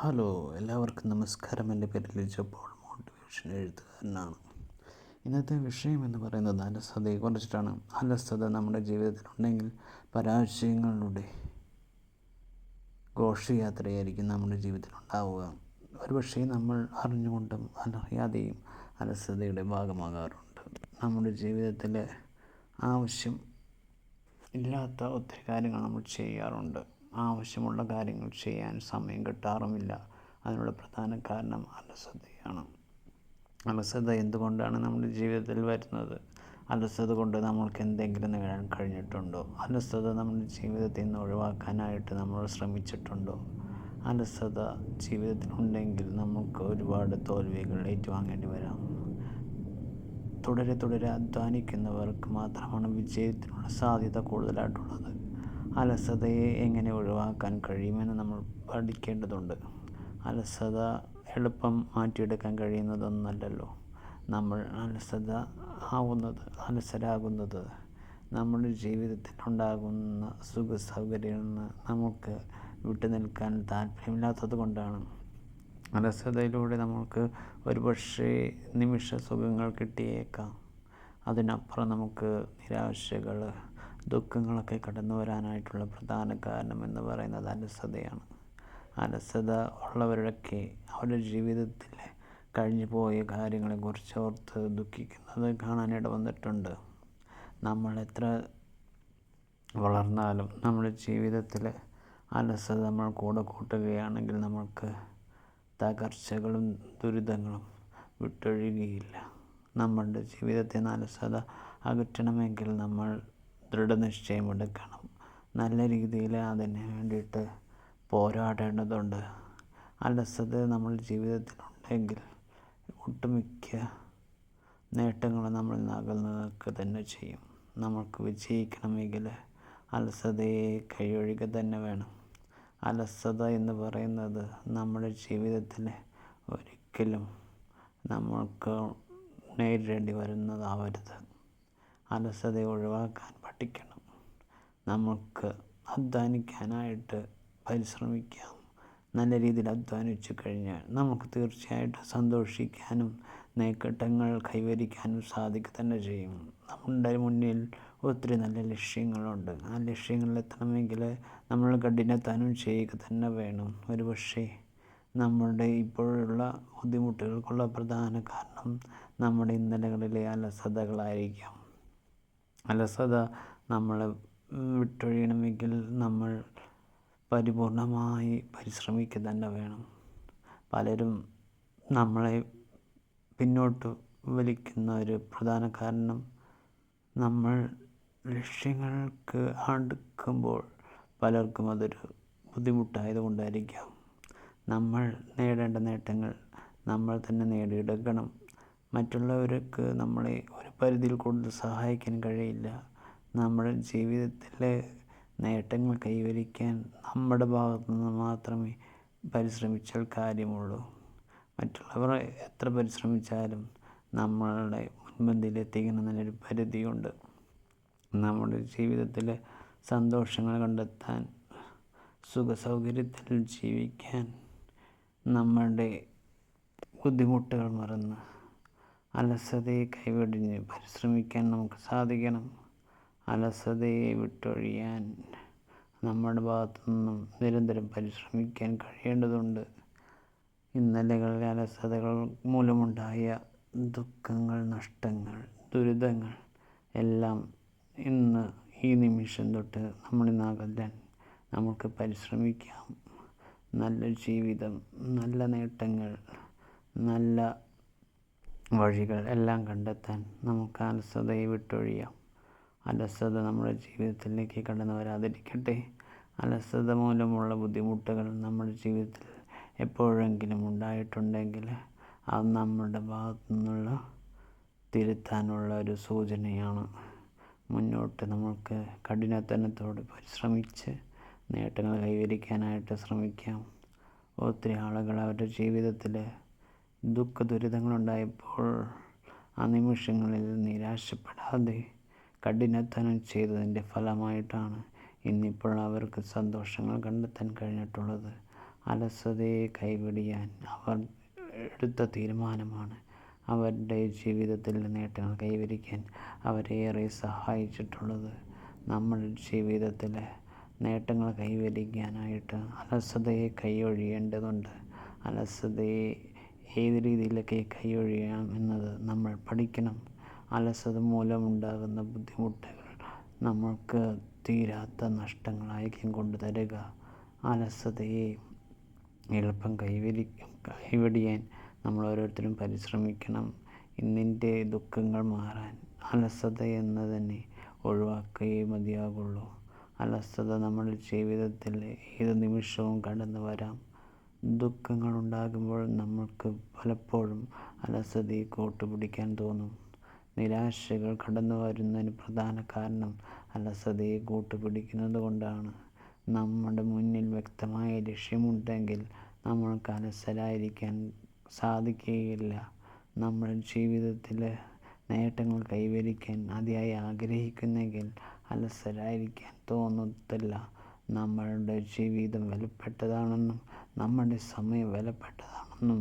Hello എല്ലാവർക്കും നമസ്കാരം. എന്റെ പേര് ലിജോ പോൾ മോട്ടിവേഷൻ എഴുത്തുകാരനാണ്. ഇന്നത്തെ വിഷയം എന്ന് പറയുന്നത് അലസതയെക്കുറിച്ചിട്ടാണ് അലസത നമ്മുടെ ജീവിതത്തിലുണ്ടെങ്കിൽ പരാജയങ്ങളുടെ ഘോഷയാത്രയായിരിക്കും നമ്മുടെ ജീവിതത്തിൽ ഉണ്ടാവുക. ഒരുപക്ഷേ നമ്മൾ അറിഞ്ഞുകൊണ്ടും അറിയാതെയും അലസതയുടെ ഭാഗമാകാറുണ്ട്. നമ്മുടെ ജീവിതത്തിലെ ആവശ്യം ഇല്ലാത്ത ഒത്തിരി കാര്യങ്ങൾ നമ്മൾ ചെയ്യാറുണ്ട്. ആവശ്യമുള്ള കാര്യങ്ങൾ ചെയ്യാൻ സമയം കിട്ടാറുമില്ല. അതിനുള്ള പ്രധാന കാരണം അലസതയാണ്. അലസത എന്തുകൊണ്ടാണ് നമ്മുടെ ജീവിതത്തിൽ വരുന്നത്? അലസത കൊണ്ട് നമ്മൾക്ക് എന്തെങ്കിലും നേടാൻ കഴിഞ്ഞിട്ടുണ്ടോ? അലസത നമ്മുടെ ജീവിതത്തിൽ നിന്ന് ഒഴിവാക്കാനായിട്ട് നമ്മൾ ശ്രമിച്ചിട്ടുണ്ടോ? അലസത ജീവിതത്തിൽ ഉണ്ടെങ്കിൽ നമുക്ക് ഒരുപാട് തോൽവികൾ ഏറ്റുവാങ്ങേണ്ടി വരാം. തുടരെ തുടരെ അധ്വാനിക്കുന്നവർക്ക് മാത്രമാണ് വിജയത്തിനുള്ള സാധ്യത കൂടുതലായിട്ടുള്ളത്. അലസതയെ എങ്ങനെ ഒഴിവാക്കാൻ കഴിയുമെന്ന് നമ്മൾ പഠിക്കേണ്ടതുണ്ട്. അലസത എളുപ്പം മാറ്റിയെടുക്കാൻ കഴിയുന്നതൊന്നല്ലല്ലോ. നമ്മൾ അലസത ആവുന്നത് അലസരാകുന്നത്. നമ്മുടെ ജീവിതത്തിൽ ഉണ്ടാകുന്ന സുഖ സൗകര്യങ്ങളിൽ നിന്ന് നമുക്ക് വിട്ടുനിൽക്കാൻ താല്പര്യമില്ലാത്തത് കൊണ്ടാണ്. അലസതയിലൂടെ നമുക്ക് ഒരുപക്ഷേ നിമിഷ സുഖങ്ങൾ കിട്ടിയേക്കാം. അതിനപ്പുറം നമുക്ക് നിരാശകൾ ദുഃഖങ്ങളൊക്കെ കടന്നു വരാനായിട്ടുള്ള പ്രധാന കാരണം എന്ന് പറയുന്നത് അലസതയാണ്. അലസത ഉള്ളവരൊക്കെ അവരുടെ ജീവിതത്തിൽ കഴിഞ്ഞു പോയ കാര്യങ്ങളെക്കുറിച്ച് ഓർത്ത് ദുഃഖിക്കുന്നത് കാണാനിട വന്നിട്ടുണ്ട്. നമ്മൾ എത്ര വളർന്നാലും നമ്മുടെ ജീവിതത്തിൽ അലസത നമ്മൾ കൂടെ കൂട്ടുകയാണെങ്കിൽ നമ്മൾക്ക് തകർച്ചകളും ദുരിതങ്ങളും വിട്ടൊഴിയുകയില്ല നമ്മളുടെ ജീവിതത്തിൽ നിന്ന് അലസത അകറ്റണമെങ്കിൽ നമ്മൾ ദൃഢനിശ്ചയമെടുക്കണം നല്ല രീതിയിൽ അതിന് വേണ്ടിയിട്ട് പോരാടേണ്ടതുണ്ട്. അലസത നമ്മുടെ ജീവിതത്തിലുണ്ടെങ്കിൽ ഒട്ടുമിക്ക നേട്ടങ്ങളും നമ്മൾ നിൽക്കുക തന്നെ ചെയ്യും. നമുക്ക് വിജയിക്കണമെങ്കിൽ അലസതയെ കൈയൊഴിക തന്നെ വേണം. അലസത എന്ന് പറയുന്നത് നമ്മുടെ ജീവിതത്തിൽ ഒരിക്കലും നമ്മൾക്ക് നേരിടേണ്ടി വരുന്നതാവരുത്. അലസത ഒഴിവാക്കാൻ പഠിക്കണം നമുക്ക് അധ്വാനിക്കാനായിട്ട് പരിശ്രമിക്കാം. നല്ല രീതിയിൽ അധ്വാനിച്ചു കഴിഞ്ഞാൽ നമുക്ക് തീർച്ചയായിട്ടും സന്തോഷിക്കാനും നേട്ടങ്ങൾ കൈവരിക്കാനും സാധിക്കുക തന്നെ ചെയ്യും. നമ്മുടെ മുന്നിൽ ഒത്തിരി നല്ല ലക്ഷ്യങ്ങളുണ്ട്. ആ ലക്ഷ്യങ്ങളിലെത്തണമെങ്കിൽ നമ്മൾ കഠിനത്താനും ചെയ്യുക തന്നെ വേണം. ഒരു പക്ഷേ നമ്മുടെ ഇപ്പോഴുള്ള ബുദ്ധിമുട്ടുകൾക്കുള്ള പ്രധാന കാരണം നമ്മുടെ ഇന്നലകളിലെ അലസതകളായിരിക്കാം. അലസത നമ്മളെ വിട്ടൊഴിയണമെങ്കിൽ നമ്മൾ പരിപൂർണമായി പരിശ്രമിക്കുക തന്നെ വേണം. പലരും നമ്മളെ പിന്നോട്ട് വലിക്കുന്ന ഒരു പ്രധാന കാരണം നമ്മൾ ലക്ഷ്യങ്ങൾക്ക് അടുക്കുമ്പോൾ പലർക്കും അതൊരു ബുദ്ധിമുട്ടായതുകൊണ്ടായിരിക്കാം നമ്മൾ നേടേണ്ട നേട്ടങ്ങൾ നമ്മൾ തന്നെ നേടിയെടുക്കണം. മറ്റുള്ളവർക്ക് നമ്മളെ ഒരു പരിധിയിൽ കൂടുതൽ സഹായിക്കാൻ കഴിയില്ല. നമ്മുടെ ജീവിതത്തിലെ നേട്ടങ്ങൾ കൈവരിക്കാൻ നമ്മുടെ ഭാഗത്തു നിന്ന് മാത്രമേ പരിശ്രമിച്ചാൽ കാര്യമുള്ളൂ. മറ്റുള്ളവർ എത്ര പരിശ്രമിച്ചാലും നമ്മളുടെ നല്ലൊരു പരിധിയുണ്ട്. നമ്മുടെ ജീവിതത്തിലെ സന്തോഷങ്ങൾ കണ്ടെത്താൻ സുഖസൗകര്യത്തിൽ ജീവിക്കാൻ നമ്മളുടെ ബുദ്ധിമുട്ടുകൾ മറന്ന് അലസതയെ കൈവെടിഞ്ഞ് പരിശ്രമിക്കാൻ നമുക്ക് സാധിക്കണം. അലസതയെ വിട്ടൊഴിയാൻ നമ്മുടെ ഭാഗത്തു നിന്നും നിരന്തരം പരിശ്രമിക്കാൻ കഴിയേണ്ടതുണ്ട്. ഇന്നലകളിലെ അലസതകൾ മൂലമുണ്ടായ ദുഃഖങ്ങൾ നഷ്ടങ്ങൾ ദുരിതങ്ങൾ എല്ലാം ഇന്ന് ഈ നിമിഷം തൊട്ട് നമ്മളിൽ നിന്ന് നമുക്ക് പരിശ്രമിക്കാം. നല്ല ജീവിതം നല്ല നേട്ടങ്ങൾ നല്ല വഴികൾ എല്ലാം കണ്ടെത്താൻ നമുക്ക് അലസതയെ വിട്ടൊഴിയാം. അലസത നമ്മുടെ ജീവിതത്തിലേക്ക് കടന്നു വരാതിരിക്കട്ടെ. അലസത മൂലമുള്ള ബുദ്ധിമുട്ടുകൾ നമ്മുടെ ജീവിതത്തിൽ എപ്പോഴെങ്കിലും ഉണ്ടായിട്ടുണ്ടെങ്കിൽ അത് നമ്മുടെ ഭാഗത്തു നിന്നുള്ള തിരുത്താനുള്ള ഒരു സൂചനയാണ്. മുന്നോട്ട് നമുക്ക് കഠിനത്തനത്തോട് പരിശ്രമിച്ച് നേട്ടങ്ങൾ കൈവരിക്കാനായിട്ട് ശ്രമിക്കാം. ഒത്തിരി ആളുകൾ അവരുടെ ജീവിതത്തിൽ ദുഃഖ ദുരിതങ്ങളുണ്ടായപ്പോൾ ആ നിമിഷങ്ങളിൽ നിരാശപ്പെടാതെ കഠിനധനം ചെയ്തതിന്റെ ഫലമായിട്ടാണ് ഇന്നിപ്പോൾ അവർക്ക് സന്തോഷങ്ങൾ കണ്ടെത്താൻ കഴിഞ്ഞിട്ടുള്ളത്. അലസതയെ കൈവിടിയാൻ അവർ എടുത്ത തീരുമാനമാണ്. അവരുടെ ജീവിതത്തിൽ നേട്ടങ്ങൾ കൈവരിക്കാൻ അവരേറെ സഹായിച്ചിട്ടുള്ളത്. നമ്മുടെ ജീവിതത്തിലെ നേട്ടങ്ങൾ കൈവരിക്കാനായിട്ട് അലസതയെ കൈയൊഴിയേണ്ടതുണ്ട് അലസതയെ ഏത് രീതിയിലൊക്കെ കൈയൊഴിയാം എന്നത് നമ്മൾ പഠിക്കണം. അലസത മൂലമുണ്ടാകുന്ന ബുദ്ധിമുട്ടുകൾ നമ്മൾക്ക് തീരാത്ത നഷ്ടങ്ങളായിരിക്കും കൊണ്ടു തരിക. അലസതയെ എളുപ്പം കൈവരി കൈവടിയാൻ നമ്മൾ ഓരോരുത്തരും പരിശ്രമിക്കണം. ഇന്നിന്റെ ദുഃഖങ്ങൾ മാറാൻ അലസത എന്ന് തന്നെ ഒഴിവാക്കുകയേ മതിയാകുള്ളൂ അലസത നമ്മുടെ ജീവിതത്തിൽ ഏത് നിമിഷവും കടന്നു വരാം ദുഃഖങ്ങൾ ഉണ്ടാകുമ്പോൾ നമ്മൾക്ക് പലപ്പോഴും അലസതയെ കൂട്ടുപിടിക്കാൻ തോന്നും. നിരാശകൾ കടന്നു വരുന്നതിന് പ്രധാന കാരണം അലസതയെ കൂട്ടുപിടിക്കുന്നത് കൊണ്ടാണ്. നമ്മുടെ മുന്നിൽ വ്യക്തമായ ലക്ഷ്യമുണ്ടെങ്കിൽ നമ്മൾക്ക് അലസരായിരിക്കാൻ സാധിക്കുകയില്ല. നമ്മൾ ജീവിതത്തിൽ നേട്ടങ്ങൾ കൈവരിക്കാൻ അതിയായി ആഗ്രഹിക്കുന്നെങ്കിൽ അലസരായിരിക്കാൻ തോന്നത്തില്ല. നമ്മളുടെ ജീവിതം വിലപ്പെട്ടതാണെന്നും നമ്മുടെ സമയം വിലപ്പെട്ടതാണെന്നും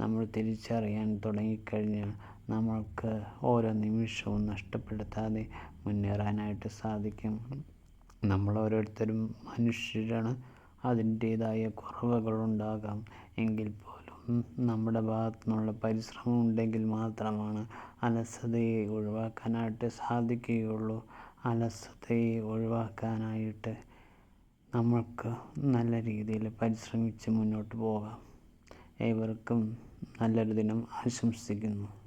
നമ്മൾ തിരിച്ചറിയാൻ തുടങ്ങിക്കഴിഞ്ഞാൽ നമ്മൾക്ക് ഓരോ നിമിഷവും നഷ്ടപ്പെടുത്താതെ മുന്നേറാനായിട്ട് സാധിക്കും. നമ്മൾ ഓരോരുത്തരും മനുഷ്യരാണ്. അതിന്റേതായ കുറവുകളുണ്ടാകാം എങ്കിൽ പോലും നമ്മുടെ ഭാഗത്തു നിന്നുള്ള പരിശ്രമം ഉണ്ടെങ്കിൽ മാത്രമാണ് അലസതയെ ഒഴിവാക്കാനായിട്ട് സാധിക്കുകയുള്ളൂ. അലസതയെ ഒഴിവാക്കാനായിട്ട് നമ്മൾക്ക് നല്ല രീതിയിൽ പരിശ്രമിച്ച് മുന്നോട്ട് പോകാം. ഏവർക്കും നല്ലൊരു ദിനം ആശംസിക്കുന്നു.